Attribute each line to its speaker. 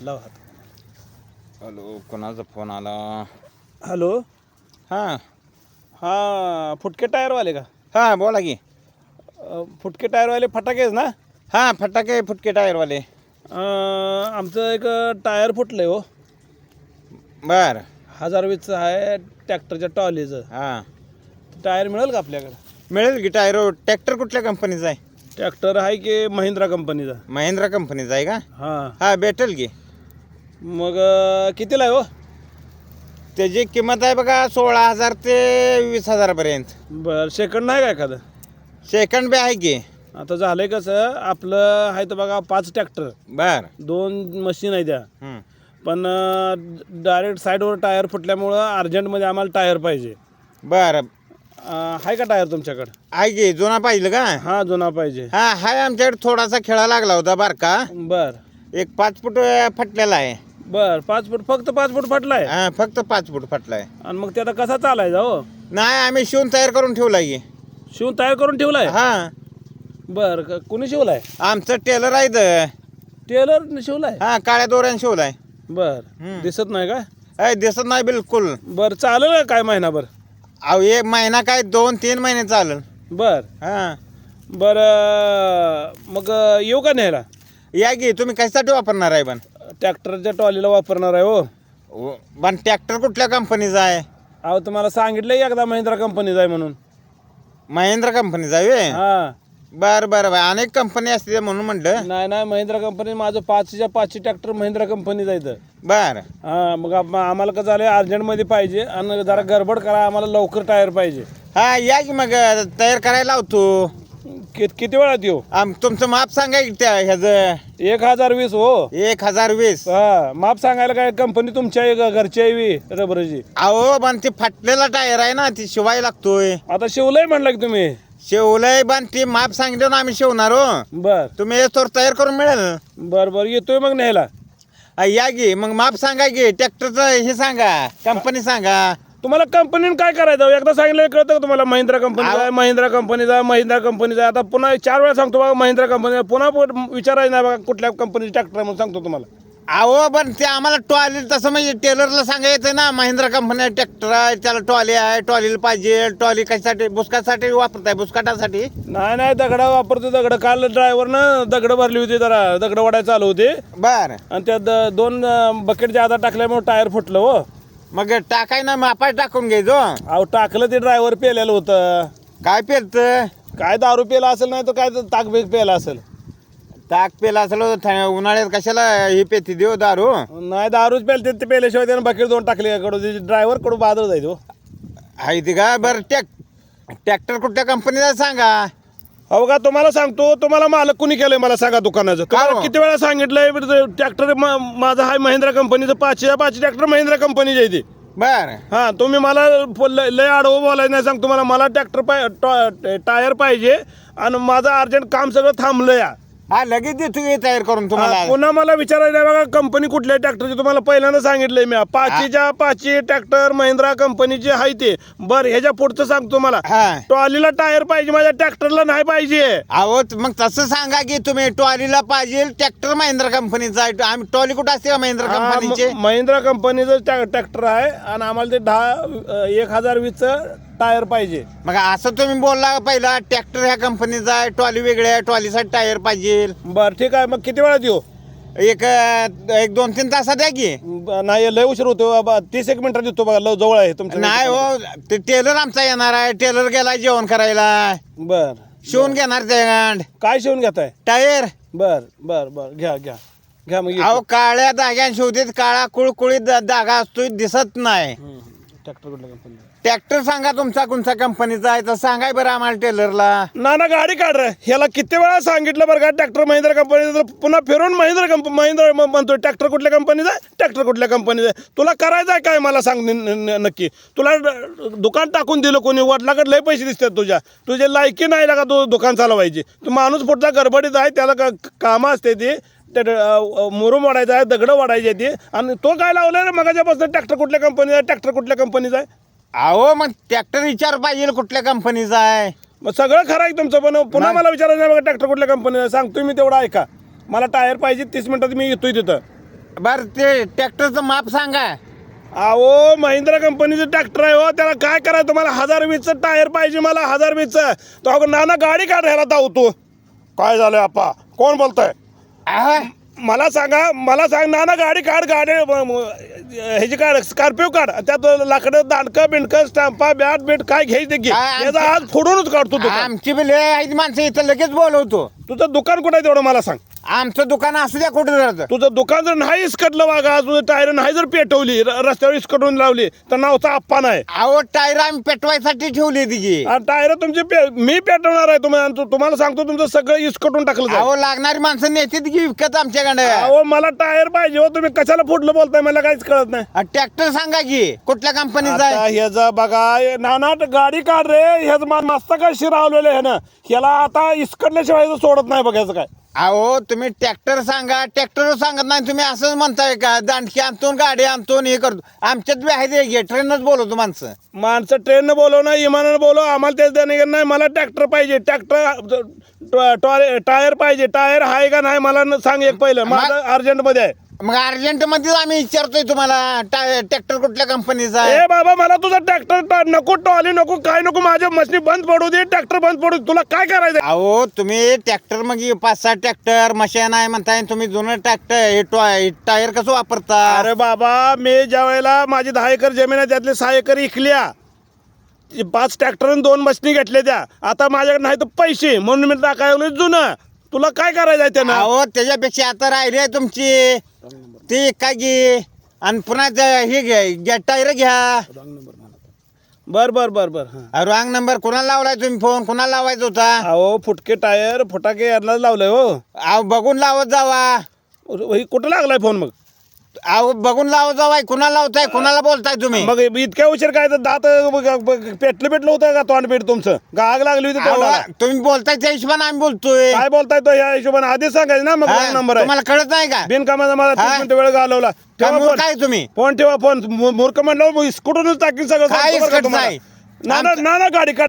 Speaker 1: लावा हात.
Speaker 2: हॅलो कोणाचा फोन आला?
Speaker 1: हॅलो?
Speaker 2: हां.
Speaker 1: हां फुटके टायरवाले का?
Speaker 2: हां बोला की.
Speaker 1: अ, फुटके टायरवाले फटाकेच ना?
Speaker 2: हां फटाके फुटके टायरवाले.
Speaker 1: अ, आमचं एक टायर फुटलं आहे हो.
Speaker 2: बर.
Speaker 1: हजार वीसचं आहे ट्रॅक्टरच्या टॉलीचं
Speaker 2: हां.
Speaker 1: टायर मिळेल का आपल्याकडं?
Speaker 2: मिळेल की टायर ट्रॅक्टर कुठल्या कंपनीचा आहे?
Speaker 1: ट्रॅक्टर आहे की महिंद्रा कंपनीचा
Speaker 2: महिंद्रा कंपनीचा आहे का?
Speaker 1: हां.
Speaker 2: हां भेटेल की.
Speaker 1: मग अ, कितीला आहे हो?
Speaker 2: त्याची किंमत आहे बघा सोळा हजार ते वीस हजारपर्यंत.
Speaker 1: बरं सेकंड नाही का एखादं?
Speaker 2: सेकंड बी आहे की.
Speaker 1: आता झालंय कसं आपलं आहे तर बघा पाच ट्रॅक्टर
Speaker 2: बर.
Speaker 1: दोन मशीन आहे त्या.
Speaker 2: हं.
Speaker 1: पण डायरेक्ट साईडवर टायर फुटल्यामुळं अर्जंटमध्ये आम्हाला टायर पाहिजे.
Speaker 2: बर.
Speaker 1: आहे का टायर तुमच्याकडं?
Speaker 2: आहे की जुना पाहिजे का?
Speaker 1: हां जुना पाहिजे.
Speaker 2: हा हाय आमच्याकडे थोडासा खेळा लागला होता बर का
Speaker 1: बर.
Speaker 2: एक पाच फूट अं, फटलेला आहे.
Speaker 1: बर पाच फूट फक्त पाच फूट फाटलाय?
Speaker 2: हा, फक्त पाच फूट फटलाय.
Speaker 1: आणि मग ते आता कसा चालायचा हो?
Speaker 2: नाही आम्ही शिवून तयार करून ठेवलाय की.
Speaker 1: शिवून तयार करून ठेवलाय?
Speaker 2: हा.
Speaker 1: बर क- कुणी शिवलाय?
Speaker 2: आमचं टेलर आहे इथं.
Speaker 1: टेलर शिवलाय?
Speaker 2: हा काळ्या दोऱ्याने शिवलाय.
Speaker 1: बर.
Speaker 2: हम्म.
Speaker 1: दिसत नाही का?
Speaker 2: अय दिसत नाही बिलकुल.
Speaker 1: बर चालेल का काय महिनाभर?
Speaker 2: अहो एक महिना काय दोन तीन महिने चालेल.
Speaker 1: बर.
Speaker 2: हा.
Speaker 1: बर मग येऊ का न्यायला?
Speaker 2: या की तुम्ही कशासाठी वापरणार आहे पण?
Speaker 1: ट्रॅक्टरच्या टॉलीला वापरणार आहे हो.
Speaker 2: व- पण ट्रॅक्टर कुठल्या कंपनीचा आहे?
Speaker 1: अहो तुम्हाला सांगितलं एकदा महिंद्रा कंपनीचा आहे म्हणून.
Speaker 2: महिंद्रा कंपनीचा आहे व्हय?
Speaker 1: हा.
Speaker 2: बर बर बर. अनेक कंपनी असते म्हणून म्हटलं.
Speaker 1: नाही नाही महिंद्रा कंपनी माझं पाचच्या पाचशे ट्रॅक्टर महिंद्रा कंपनीचा इथं.
Speaker 2: बर.
Speaker 1: हा मग आम- आम्हाला कसं झालं अर्जंटमध्ये पाहिजे आणि जरा गडबड करा आम्हाला लवकर टायर पाहिजे.
Speaker 2: हा या की मग तयार करायला लावतो
Speaker 1: कि किती वेळात येऊ?
Speaker 2: आम तुमचं माप सांगा की त्या ह्याचं.
Speaker 1: एक हजार वीस हो.
Speaker 2: एक हजार वीस.
Speaker 1: हा माप सांगायला काय कंपनी तुमच्या आहे का घरची आहे बी रबरची?
Speaker 2: अहो पण ते फाटलेला टायर आहे ना ती शिवाय लागतोय.
Speaker 1: आता शिवलंय म्हणलं की तुम्ही.
Speaker 2: शिवलंय ती माप सांगितलं ना आम्ही शिवणार हो.
Speaker 1: बर.
Speaker 2: तुम्ही तर तयार करून मिळेल.
Speaker 1: बर बर येतोय मग न्यायला.
Speaker 2: हा, या की मग माप सांगा की ट्रॅक्टरचं हे सांगा कंपनी सांगा.
Speaker 1: तुम्हाला कंपनीने काय करायचं? हो? एकदा सांगितलं कळतं का तुम्हाला? महिंद्रा कंपनीचा आहे महिंद्रा कंपनीचा महिंद्रा कंपनीचा आता पुन्हा चार वेळा सांगतो बघा महिंद्रा कंपनी पुन्हा विचारायचं नाही बघा कुठल्या कंपनीचं ट्रॅक्टर म्हणून सांगतो तुम्हाला.
Speaker 2: अहो पण ते आम्हाला टॉली तसं म्हणजे टेलरला सांगायचं ना महिंद्रा कंपनी ट्रॅक्टर आहे त्याला टॉली आहे टॉलीला पाहिजे टॉली कशासाठी बुसकासाठी वापरताय बुसकाटासाठी?
Speaker 1: नाही नाही दगडा वापरतो दगड. काल ड्रायव्हरनं दगड भरली होती जरा दगड वाढायला चालू होते.
Speaker 2: बर.
Speaker 1: आणि त्यात द- दोन बकेट जादा टाकल्यामुळे टायर फुटलं हो.
Speaker 2: मग टाकाय ना मापाय टाकून घ्यायचो.
Speaker 1: अहो टाकलं ते ड्रायव्हर पेलेलं होतं.
Speaker 2: काय पेलत?
Speaker 1: काय दारू पेला असेल नाही तर काय तर ताक बीक पेला असेल.
Speaker 2: ताक पेला असलो तर थ- उन्हाळ्यात कशाला हे पेती देऊ दारू?
Speaker 1: नाही दारूच पेलते ते पेल्याशिवाय त्यानं बकेट दोन टाकले कडून ड्रायव्हरकडून बाजूला जायचो हो.
Speaker 2: आहे ती का? बरं टॅक ट्रॅक्टर कुठल्या कंपनीचा सांगा?
Speaker 1: अहो का तुम्हाला सांगतो तुम्हाला मालक कुणी केलंय मला सांगा दुकानाचं? तुम्हाला
Speaker 2: हो?
Speaker 1: किती वेळा सांगितलंय ट्रॅक्टर माझा हा महिंद्रा कंपनीचं पाचशे पाचशे ट्रॅक्टर महिंद्रा कंपनीचे आहे ते.
Speaker 2: बर.
Speaker 1: हा तुम्ही मला प- लय लय आडवं बोलायचं नाही सांग तुम्हाला मला ट्रॅक्टर पाय टॉ- टायर पाहिजे आणि माझं अर्जंट काम सगळं थांबलं या.
Speaker 2: हा लगेच देतो की तयार करून तुम्हाला.
Speaker 1: पुन्हा मला विचारायचं आहे बघा कंपनी कुठल्या ट्रॅक्टरची? तुम्हाला पहिल्यांदा सांगितलंय मी. पाचशेच्या पाचशे ट्रॅक्टर महिंद्रा कंपनीचे आहे ते. बरं ह्याच्या पुढचं सांगतो मला
Speaker 2: हा.
Speaker 1: ट्रॉलीला टायर पाहिजे माझ्या ट्रॅक्टरला नाही पाहिजे.
Speaker 2: अहो त- मग तसं सांगा की तुम्ही टॉलीला पाहिजे ट्रॅक्टर महिंद्रा कंपनीचा आहे. आम्ही टॉली कुठं असते का महिंद्रा
Speaker 1: हा,
Speaker 2: कंपनीचे?
Speaker 1: म- महिंद्रा कंपनीचं ट्रॅ- ट्रॅक्टर आहे. आणि आम्हाला ते दहा अ, एक हजार वीसचं टायर पाहिजे.
Speaker 2: मग असं तुम्ही बोलला पहिला ट्रॅक्टर ह्या कंपनीचा आहे टॉली वेगळ्या आहे टॉलीसाठी टायर पाहिजे.
Speaker 1: बरं ठीक आहे. मग किती वेळात येऊ?
Speaker 2: एक एक दोन तीन तासात द्या की.
Speaker 1: ब- नाही लय उशीर होतो बाबा. तीस एक मिनिटात येतो बघा. लव जवळ आहे तुमच्या
Speaker 2: नाही हो ते टेलर आमचा येणार आहे. टेलर गेला जेवण करायला.
Speaker 1: बर.
Speaker 2: शिवून घेणार त्याच्याकडं
Speaker 1: काय शिवून घेताय?
Speaker 2: टायर.
Speaker 1: बर बर बर. घ्या घ्या. घ्या मग
Speaker 2: अहो काळ्या धाग्यान शिवतेत काळा कुळकुळीत दा- धागा असतोय दिसत नाही.
Speaker 1: ट्रॅक्टर कुठल्या कंपनी
Speaker 2: ट्रॅक्टर सांगा तुमचा कोणत्या कंपनीचा आहे तर सांगाय बरं आम्हाला टेलरला.
Speaker 1: ना ना गाडी काढ रे. ह्याला किती वेळा सांगितलं बरं का ट्रॅक्टर महिंद्रा कंपनीचं पुन्हा फिरून महिंद्रा कंपनी महिंद्रा म- म्हणतोय ट्रॅक्टर कुठल्या कंपनीचा आहे? ट्रॅक्टर कुठल्या कंपनीचा आहे? तुला करायचं आहे काय मला सांग न- न- न- नक्की? तुला ड- दुकान टाकून दिलं कोणी वडिलाकडे लय पैसे दिसतात तुझ्या. तुझे लायकी नाही लागा तू दुकान चालवायची? तू माणूस पुढचा गडबडीत आहे त्याला का कामं असते ती. ते मुरुम वाढायचं आहे दगडं वाढायची आहे ती. आणि तो काय लावलं रे मगाच्यापासून? ट्रॅक्टर कुठल्या कंपनीचा आहे? ट्रॅक्टर कुठल्या कंपनीचा आहे?
Speaker 2: अहो मग ट्रॅक्टर विचार पाहिजे कुठल्या कंपनीचा आहे.
Speaker 1: मग सगळं खरं आहे तुमचं पण पुन्हा मला विचारायचं नाही बघा ट्रॅक्टर कुठल्या कंपनीचा सांगतोय मी तेवढा ऐका. मला टायर पाहिजे तीस मिनिटात मी येतोय तिथं.
Speaker 2: बर ते ट्रॅक्टरचं माप सांगा.
Speaker 1: अहो महिंद्रा कंपनीचं ट्रॅक्टर आहे हो त्याला काय करायचं? तुम्हाला हजार वीसचं टायर पाहिजे मला हजार वीसचं. तो अगं नाना गाडी काढायला धावतो काय झालं आपा कोण बोलतोय?
Speaker 2: आहा,
Speaker 1: मला सांगा मला सांग नाना गाडी काढ गाडी ह्याची काढ स्कॉर्पिओ काढ. त्यात लाकडं दांडकं बिंडकं स्टॅम्पा बॅट बीट काय घ्यायचं घे. याचा आज फोडूनच काढतो
Speaker 2: आमची बी लय आहेत माणसं इथं लगेच बोलवतो.
Speaker 1: तुझं दुकान कुठं आहे तेवढं मला सांग.
Speaker 2: आमचं दुकान असू द्या कुठं जातं
Speaker 1: तुझं दुकान जर नाही इसकटलं वागा तुझं टायर नाही जर पेटवली र- रस्त्यावर इसकटून लावली तर नावचा आप्पा नाही.
Speaker 2: अहो टायर आम्ही पेटवायसाठी ठेवली तिची
Speaker 1: टायर तुमची पे- मी पेटवणार आहे तुम्हाला तुम्हाला सांगतो तुमचं सगळं इसकटून टाकलं जाईल.
Speaker 2: अहो लागणारी माणसं नेते की विकत आमच्याकडे
Speaker 1: अहो मला टायर पाहिजे हो तुम्ही कशाला फुटलं बोलताय मला काहीच कळत नाही.
Speaker 2: ट्रॅक्टर सांगा की कुठल्या कंपनीचा
Speaker 1: आता
Speaker 2: आहे
Speaker 1: ह्याचा बघा नाना गाडी काढ रे ह्याच मस्त काय शिरावलेलं आहे ना ह्याला आता इसकडल्याशिवाय ह्याचं सोडत नाही बघायचं काय.
Speaker 2: अहो तुम्ही ट्रॅक्टर सांगा ट्रॅक्टर सांगत नाही. तुम्ही असंच म्हणताय का? दांडकी आणतो गाडी आणतो हे करतो. आमच्यात बी आहे ते. ट्रेनच बोलवतो माणसं.
Speaker 1: माणसं ट्रेननं बोलव ना विमानानं बोलव आम्हाला तेच देणे नाही. मला ट्रॅक्टर पाहिजे. ट्रॅक्टर टायर पाहिजे. टायर आहे का नाही मला न- सांग एक पहिलं. माझं अर्जंटमध्ये आहे.
Speaker 2: मग अर्जंटमध्ये आम्ही विचारतोय तुम्हाला ट्रॅक्टर कुठल्या कंपनीचा आहे?
Speaker 1: ए बाबा मला तुझा ट्रॅक्टर नको टॉली नको काय नको माझ्या मशनी बंद पडू दे ट्रॅक्टर बंद पडू दे. तुला काय करायचं
Speaker 2: अहो तुम्ही ट्रॅक्टर मग पाच सहा ट्रॅक्टर मशीन आहे म्हणताय तुम्ही जुनं ट्रॅक्टर हे टॉय- टायर कसं वापरता?
Speaker 1: अरे बाबा मी ज्या वेळेला माझी दहा एकर जमीन आहे त्यातले सहा एकर इकल्या. पाच ट्रॅक्टर आणि दोन मशनी घेतल्या त्या. आता माझ्याकडे नाही तर पैसे म्हणून मी टाकायला जुनं. तुला काय करायचं आहे त्यानं?
Speaker 2: अहो त्याच्यापेक्षा आता राहिली आहे तुमची. ती काय घे आणि पुन्हा ते- हे घ्या घ्या टायर घ्या.
Speaker 1: बर बर बर बर हा.
Speaker 2: रॉंग नंबर कुणाला लावलाय तुम्ही फोन? कुणाला लावायचा होता?
Speaker 1: अहो फुटके टायर फुटाके यांना लावलंय हो.
Speaker 2: अहो बघून लावत जावा.
Speaker 1: हे कुठं लागलाय फोन मग?
Speaker 2: अहो बघून लावत जावाय कुणाला लावताय कुणाला बोलताय तुम्ही?
Speaker 1: मग इतक्या उशीर काय तर दात पेटलं पेटलं होतं का तोंड पेट तुमचं? का आग लागली होती
Speaker 2: अहो, तुम्ही बोलताय त्या हिशोबाने आम्ही बोलतोय.
Speaker 1: काय बोलताय तो या हिशोबाने? आधीच सांगायचं ना मग
Speaker 2: हा,
Speaker 1: नंबर आहे.
Speaker 2: तुम्हाला कळत नाही का?
Speaker 1: बिनकामाचा मला तीस
Speaker 2: हा?
Speaker 1: मिनिटं वेळ घालवला.
Speaker 2: का
Speaker 1: ठेवा
Speaker 2: मूर्ख
Speaker 1: फोन.
Speaker 2: आहे तुम्ही?
Speaker 1: फोन ठेवा फोन. मूर्ख म्हणलं कुठूनच टाकीन सगळं
Speaker 2: काय
Speaker 1: सांगतो बरं का
Speaker 2: इसकटचं
Speaker 1: तुम्हाला.
Speaker 2: आहे?
Speaker 1: ना ना ना ना गाडी काढ